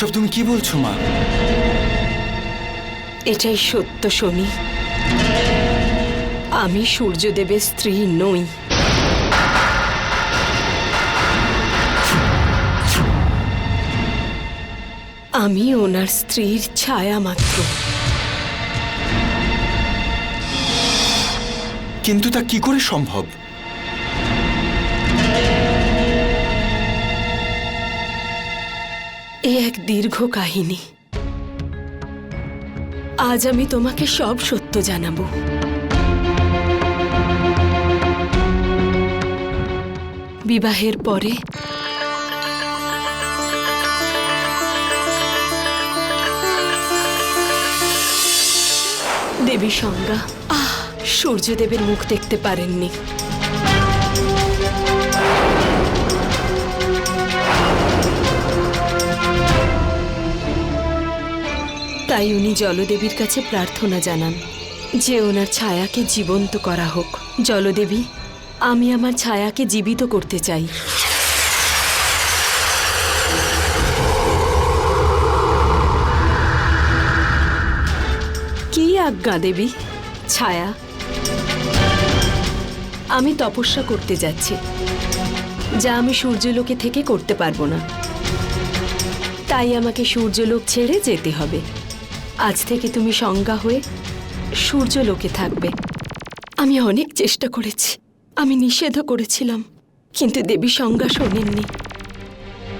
এসব তুমি কি বলছো মা? এটাই সত্য শনি আমি সূর্যদেবের স্ত্রী নই। আমি ওনার স্ত্রীর ছায়া মাত্র। কিন্তু তা কি করে সম্ভব? এ এক দীর্ঘ কাহিনী। আজ আমি তোমাকে সব সত্য জানাব। বিবাহের পরে দেবী সংজ্ঞা। আহ, সূর্যদেবের মুখ দেখতে পারেননি। তাই উনি জলদেবীর কাছে প্রার্থনা জানান যে ওনার ছায়াকে জীবন্ত করা হোক। জলদেবী, আমি আমার ছায়াকে জীবিত করতে চাই। কি আজ্ঞা দেবী? ছায়া, আমি তপস্যা করতে যাচ্ছি। যা আমি সূর্যলোকে থেকে করতে পারব না। তাই আমাকে সূর্যলোক ছেড়ে যেতে হবে। আজ থেকে তুমি সংজ্ঞা হয়ে সূর্য লোকে থাকবে। আমি অনেক চেষ্টা করেছি আমি নিষেধও করেছিলাম কিন্তু দেবী সংজ্ঞা শোনেননি।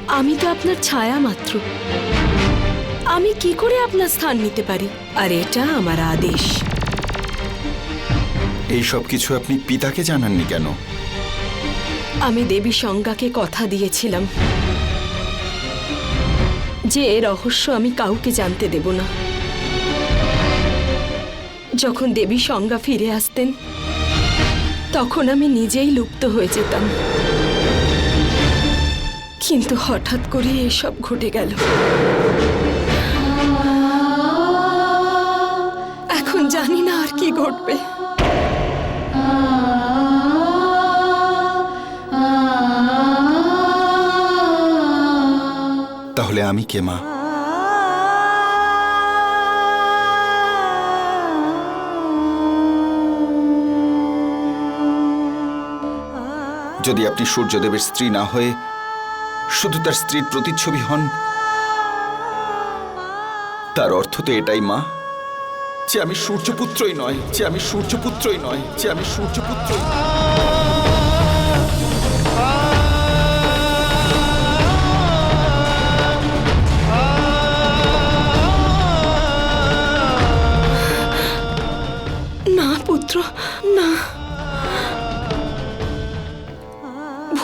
আমি তো আপনার ছায়া মাত্র। আমি কি করে আপনার স্থান নিতে পারি? আর এটা আমার আদেশ। এই সব কিছু আপনি পিতাকে জানাননি কেন? আমি দেবী সংজ্ঞাকে কথা দিয়েছিলাম। যে এ রহস্য আমি কাউকে জানতে দেব না। যখন দেবী সংজ্ঞা ফিরে আসতেন, তখন আমি নিজেই লুপ্ত হয়ে যেতাম। কিন্তু হঠাৎ করে এসব ঘটে গেল। এখন জানি না আর কি ঘটবে। তাহলে আমি কে, মা? যদি আপনি সূর্যদেবের স্ত্রী না হয়ে শুধু তার স্ত্রীর প্রতিচ্ছবি হন, তার অর্থ তো এটাই, মা, যে আমি সূর্যপুত্রই নয়, যে আমি সূর্যপুত্রই নয়, যে আমি সূর্যপুত্রই নয়।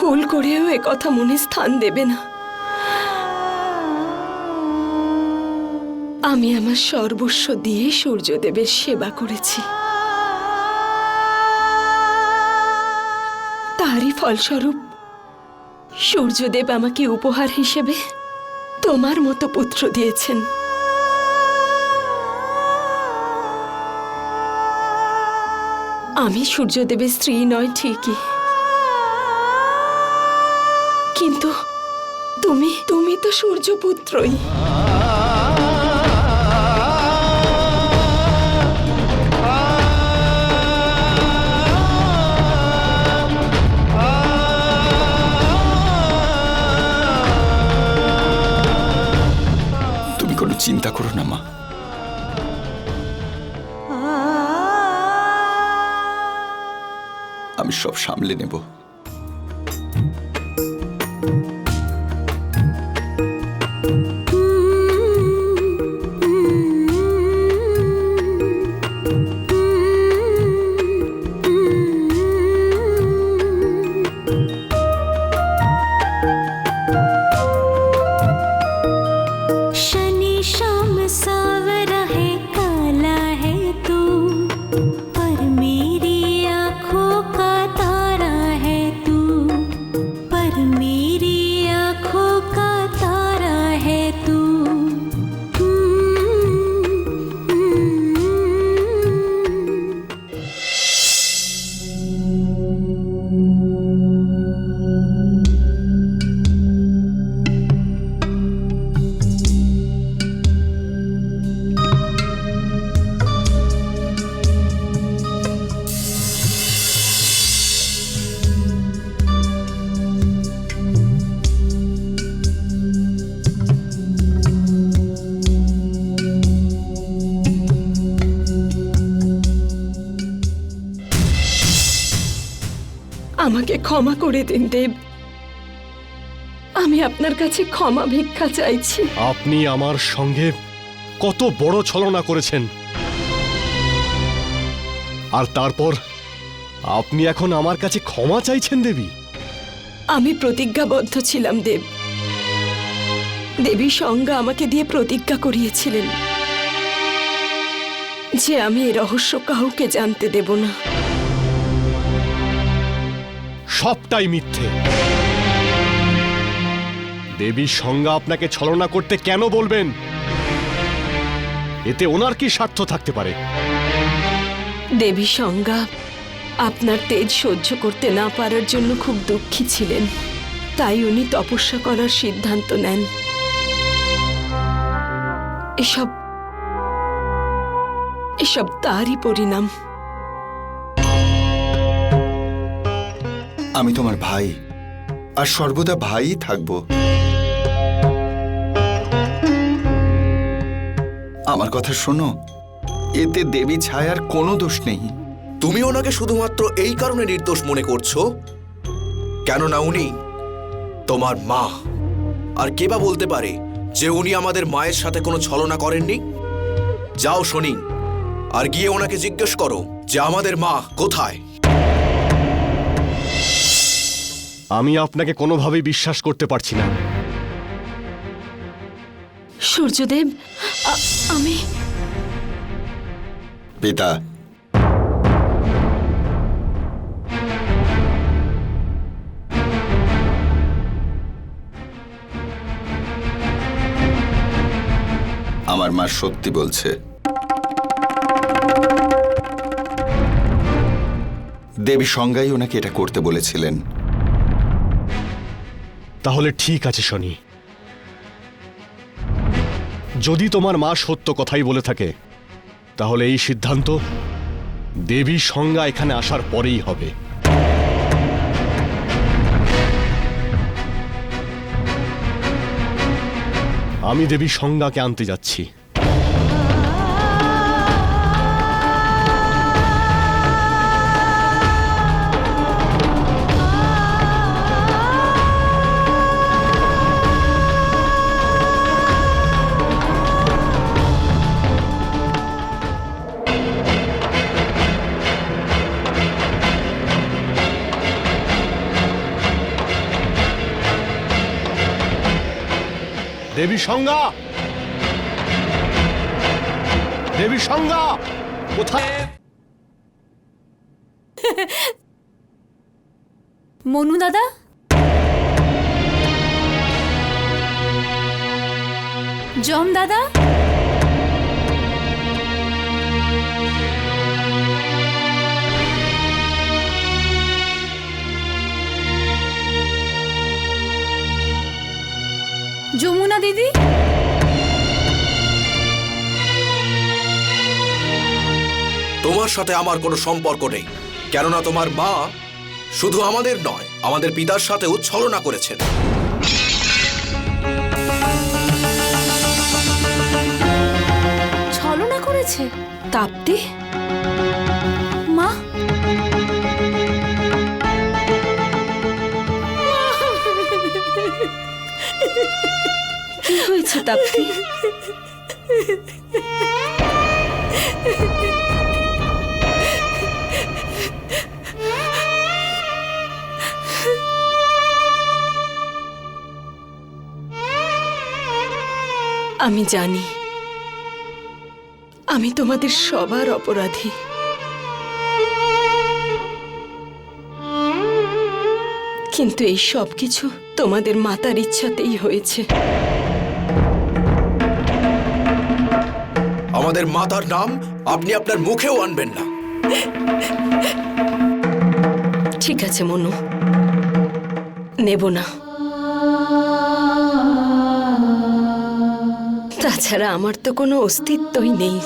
ভুল করেও কথা মনে স্থান দেবে না। আমি আমার সর্বস্ব দিয়ে সূর্যদেবের সেবা করেছি। তারই ফলস্বরূপ সূর্যদেব আমাকে উপহার হিসেবে তোমার মতো পুত্র দিয়েছেন। আমি সূর্যদেবের স্ত্রী নয়, ঠিকই। তুমি তুমি তো সূর্যপুত্রই তুমি কোনো চিন্তা করো না মা। আমি সব সামলে নেব। আমাকে ক্ষমা করে দিন দেব। আমি আপনার কাছে ক্ষমা ভিক্ষা চাইছি। আপনি আমার সঙ্গে কত বড় ছলনা করেছেন। আর তারপর আপনি এখন আমার কাছে ক্ষমা চাইছেন দেবী? আমি প্রতিজ্ঞাবদ্ধ ছিলাম দেব। দেবী সঙ্গা আমাকে দিয়ে প্রতিজ্ঞা করিয়েছিলেন। যে আমি এই রহস্য কাউকে জানতে দেব না। সবটাই মিথ্যে। দেবী সংজ্ঞা আপনাকে ছলনা করতে কেন বলবেন? এতে ওনার কি স্বার্থ থাকতে পারে? দেবী সংজ্ঞা, আপনার তেজ সহ্য করতে না পারার জন্য খুব দুঃখী ছিলেন। তাই উনি তপস্যা করার সিদ্ধান্ত নেন। এসব এসব তারই পরিণাম। আমি তোমার ভাই, আর সর্বদা ভাইই থাকব। আমার কথা শোনো, এতে দেবী ছায়ার কোনো দোষ নেই। তুমি ওনাকে শুধুমাত্র এই কারণে নির্দোষ মনে করছ? কেননা উনি তোমার মা। আর কে বা বলতে পারে যে উনি আমাদের মায়ের সাথে কোনো ছলনা করেননি? যাও, শনি, আর গিয়ে ওনাকে জিজ্ঞেস করো যে আমাদের মা কোথায়? আমি আপনাকে কোনোভাবেই বিশ্বাস করতে পারছি না। সূর্যদেব আমি পিতা। আমার মা সত্যি বলছে। দেবী সংজ্ঞাই ওনাকে এটা করতে বলেছিলেন। তাহলে ঠিক আছে, শনি। যদি তোমার মা সত্য কথাই বলে থাকে, তাহলে এই সিদ্ধান্ত দেবী সংজ্ঞা এখানে আসার পরেই হবে। আমি দেবী সংজ্ঞাকে আনতে যাচ্ছি। দেবী সংজ্ঞা। দেবী সংজ্ঞা কোথায়? মনু দাদা? জম দাদা? যমুনা দিদি? তোমার সাথে আমার কোনো সম্পর্ক নেই কেননা তোমার মা শুধু আমাদের নয় আমাদের পিতার সাথেও ছলনা করেছেন। ছলনা করেছে? তাপ্তি? হয়েছে আমি জানি, আমি তোমাদের সবার অপরাধী। কিন্তু এই সব কিছু তোমাদের মাতার ইচ্ছাতেই হয়েছে। আমাদের মাতার নাম আপনি আপনার মুখেও আনবেন না। ঠিক আছে, মনু। নেব না। তাছাড়া আমার তো কোনো অস্তিত্বই নেই।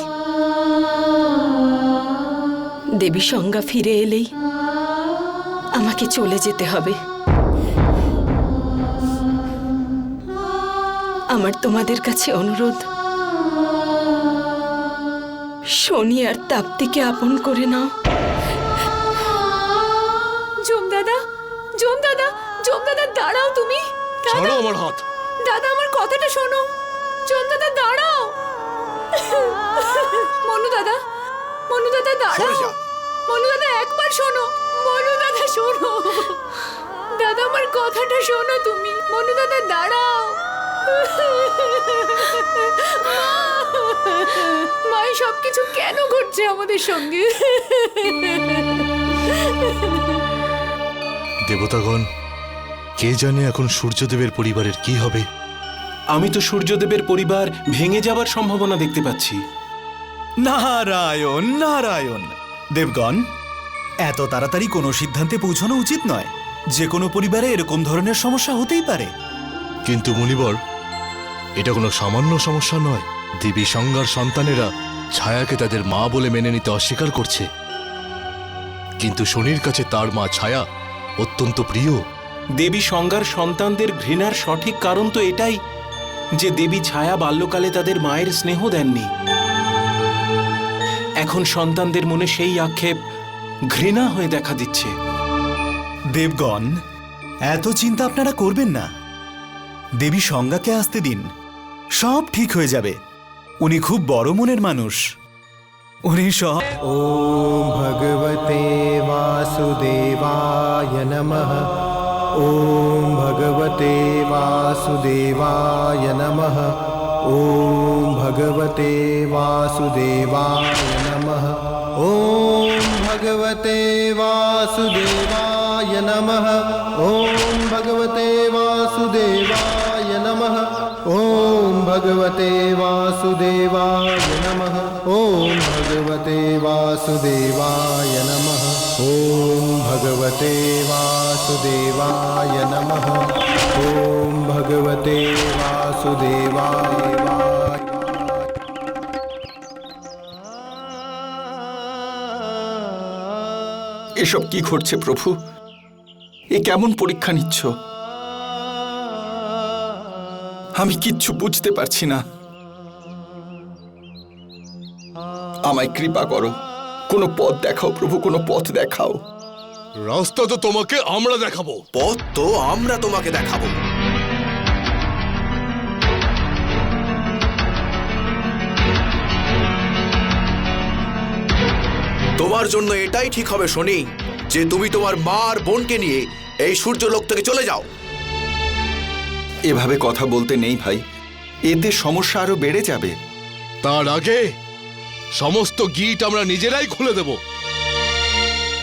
দেবী সংজ্ঞা ফিরে এলেই আমাকে চলে যেতে হবে। আমার তোমাদের কাছে অনুরোধ শনি আর তাপ্তিকে আপন করে নাও। জম দাদা জম দাদা জম দাদা দাঁড়াও তুমি। ছাড়ো আমার হাত। দাদা আমার কথাটা শোনো। জম দাদা দাঁড়াও। মনু দাদা মনু দাদা দাঁড়াও। মনু দাদা একবার শোনো। মনু দাদা শোনো। দাদা আমার কথাটা শোনো তুমি। মনু দাদা দাঁড়াও। মাই সবকিছু কেন ঘটছে আমাদের সঙ্গে? দেবতাগণ কে জানে এখন সূর্যদেবের পরিবারের কি হবে? আমি তো সূর্যদেবের পরিবার ভেঙে যাবার সম্ভাবনা দেখতে পাচ্ছি। নারায়ণ নারায়ণ। দেবগণ এত তাড়াতাড়ি কোনো সিদ্ধান্তে পৌঁছানো উচিত নয়। যে কোনো পরিবারে এরকম ধরনের সমস্যা হতেই পারে। কিন্তু মুনিবর এটা কোনো সামান্য সমস্যা নয়। দেবী সংজ্ঞার সন্তানেরা ছায়াকে তাদের মা বলে মেনে নিতে অস্বীকার করছে। কিন্তু শনির কাছে তার মা ছায়া অত্যন্ত প্রিয়। দেবী সংজ্ঞার সন্তানদের ঘৃণার সঠিক কারণ তো এটাই যে দেবী ছায়া বাল্যকালে তাদের মায়ের স্নেহ দেননি। এখন সন্তানদের মনে সেই আক্ষেপ ঘৃণা হয়ে দেখা দিচ্ছে। দেবগণ এত চিন্তা আপনারা করবেন না। দেবী সংজ্ঞাকে আসতে দিন। সব ঠিক হয়ে যাবে। উনি খুব বড় মনের মানুষ। উনি সব ও ভগবতে বাসুদেবায় নমঃ। ও ভগবতে বাসুদেবায় নম। ও ভগবতে বাসুদেবায় নমঃ। ও ভগবতে বাসুদেবায় নমঃ। ও भगवते वासुदेवाय नमः ॐ भगवते वासुदेवाय नमः ॐ भगवते वासुदेवाय नमः ॐ भगवते वासुदेवाय এসব কি ঘটছে প্রভু এ কেমন পরীক্ষা নিচ্ছ আমি কিচ্ছু বুঝতে পারছি না। আমায় কৃপা করো। কোনো পথ দেখাও প্রভু কোনো পথ দেখাও। রাস্তা তো তোমাকে আমরা দেখাবো। পথ তো আমরা তোমাকে দেখাবো। তোমার জন্য এটাই ঠিক হবে শনি যে তুমি তোমার মা আর বোনকে নিয়ে এই সূর্যলোক থেকে চলে যাও। এভাবে কথা বলতে নেই ভাই। এতে সমস্যা আরও বেড়ে যাবে। তার আগে সমস্ত গিট আমরা নিজেরাই খুলে দেব।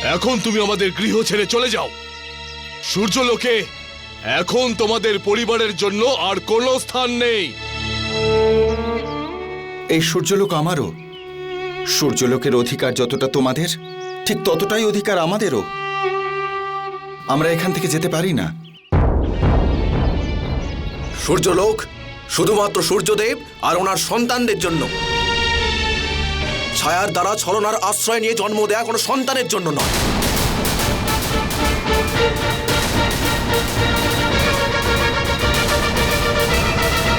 এখন তুমি আমাদের গৃহ ছেড়ে চলে যাও। সূর্যলোকে এখন তোমাদের পরিবারের জন্য আর কোনো স্থান নেই। এই সূর্যলোক আমারও। সূর্যলোকের অধিকার যতটা তোমাদের ঠিক ততটাই অধিকার আমাদেরও। আমরা এখান থেকে যেতে পারি না। সূর্যলোক, শুধুমাত্র সূর্যদেব আর ওনার সন্তানদের জন্য। ছায়ার দ্বারা ছলনার আশ্রয় নিয়ে জন্ম দেয়া কোনো সন্তানের জন্য নয়।